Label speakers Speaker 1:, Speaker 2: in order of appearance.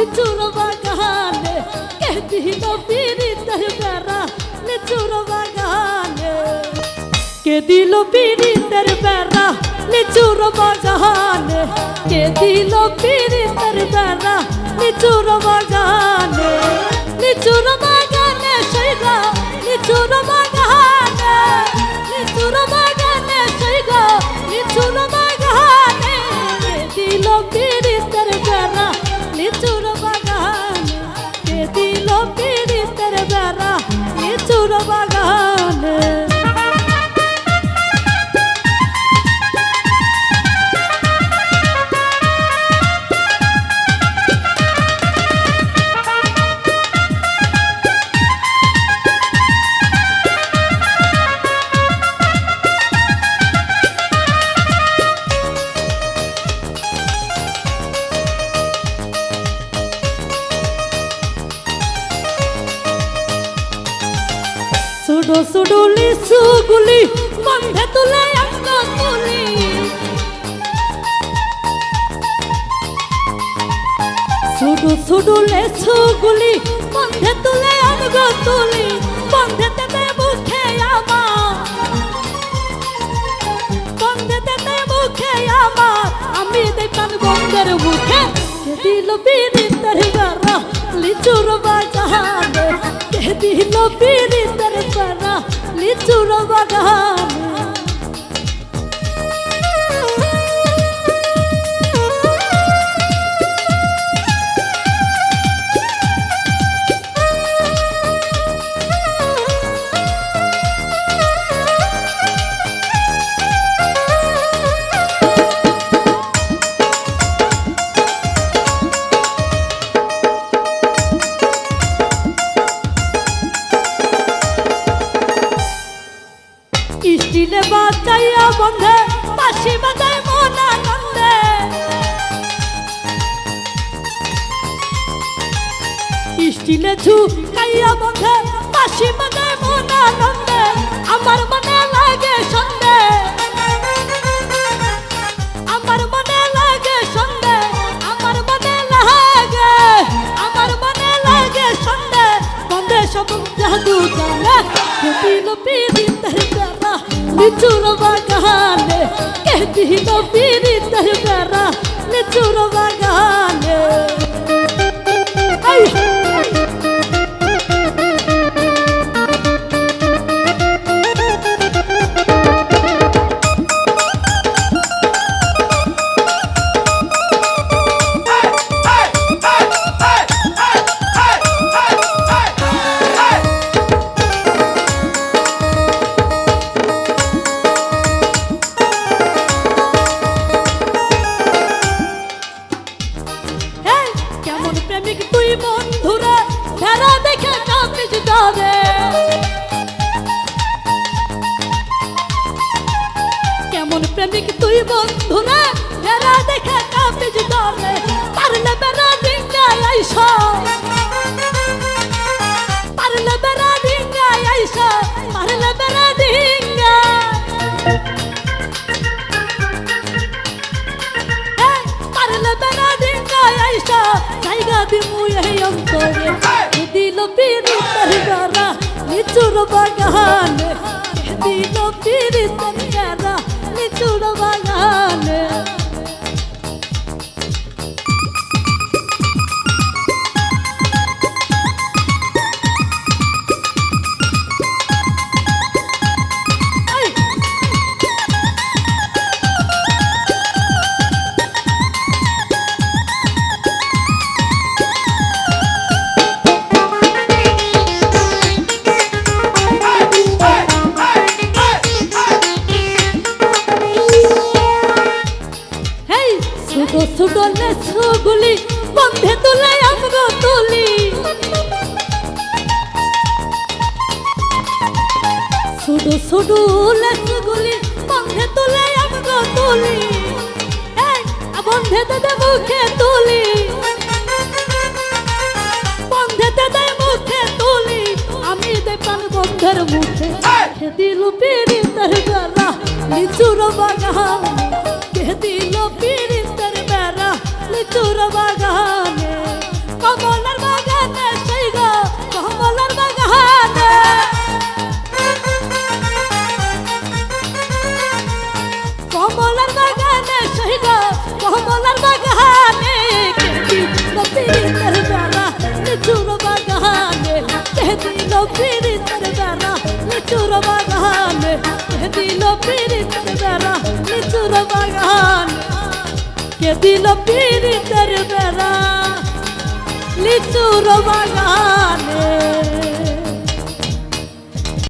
Speaker 1: লিচুর বাগানে কে দিল পিরিতের বেড়া লিচুর বাগানে কে দিল পিরিতের বেড়া লিচুর বাগানে কে দিল পিরিতের বেড়া লিচুর বাগানে লিচুর বাগানে সৈগা লিচুর সুডো সুডো লিসু গুলি বন্ধে তুলে অঙ্গ তুলি। সুডো সুডো লিসু গুলি বন্ধে তুলে অঙ্গ তুলি। বন্ধে তেতে মুখে আমার। বন্ধে তেতে মুখে আমার। আমি দেখতাম বন্ধের মুখে দিল পিরিতের গারা লিচুর কে দিল পিরিতের গারা লিচুর বাগানে স্টিলে বাঁচাইয়া বন্ধে বাসি বাজায় মন আনন্দে। স্টিলে ঝুঁকাইয়া বন্ধে বাসি বাজায় মন আনন্দে, আমার মনে লাগে সন্ধে। আমার মনে লাগে সন্ধে, আমার মনে লাগে, আমার মনে লাগে সন্ধে। বন্ধে সব জাদু জানে লিচুর বাগানে কে দিল পিরিতের বেড়া লিচুর বাগানে বন্ধুরা ভেড়া দেখে কাঁপিস যাবে পারলে বেড়া ডিঙ্গায় আইস। পারলে বেড়া ডিঙ্গায় আইস পারলে বেড়া ডিঙ্গা পারলে বেড়া ডিঙ্গায় আইসা, জায়গা দিমু এই অন্তরে। দিল পিরিতের গারা লিচুর বাগানে। দিল পিরিতের গারা লিচুর বাগানে। ছোট ছোট লেচুগুলি বন্ধে তুলে আমগো তুলি। বন্ধে দে মুখে তুলি। বন্ধে দে মুখে তুলি। আমি দেখতাম বন্ধের মুখে। দিল পিড়ি তার গলা লিচুর বাগান। কে দিল পিড়িতের বেড়া? লিচুর বাগানে। পীড়িতের বেড়া লিচুর বাগানে দিল পীড়িতের বেড়া লিচুর বাগানে কে দিল পীড়িতের বেড়া লিচুর বাগানে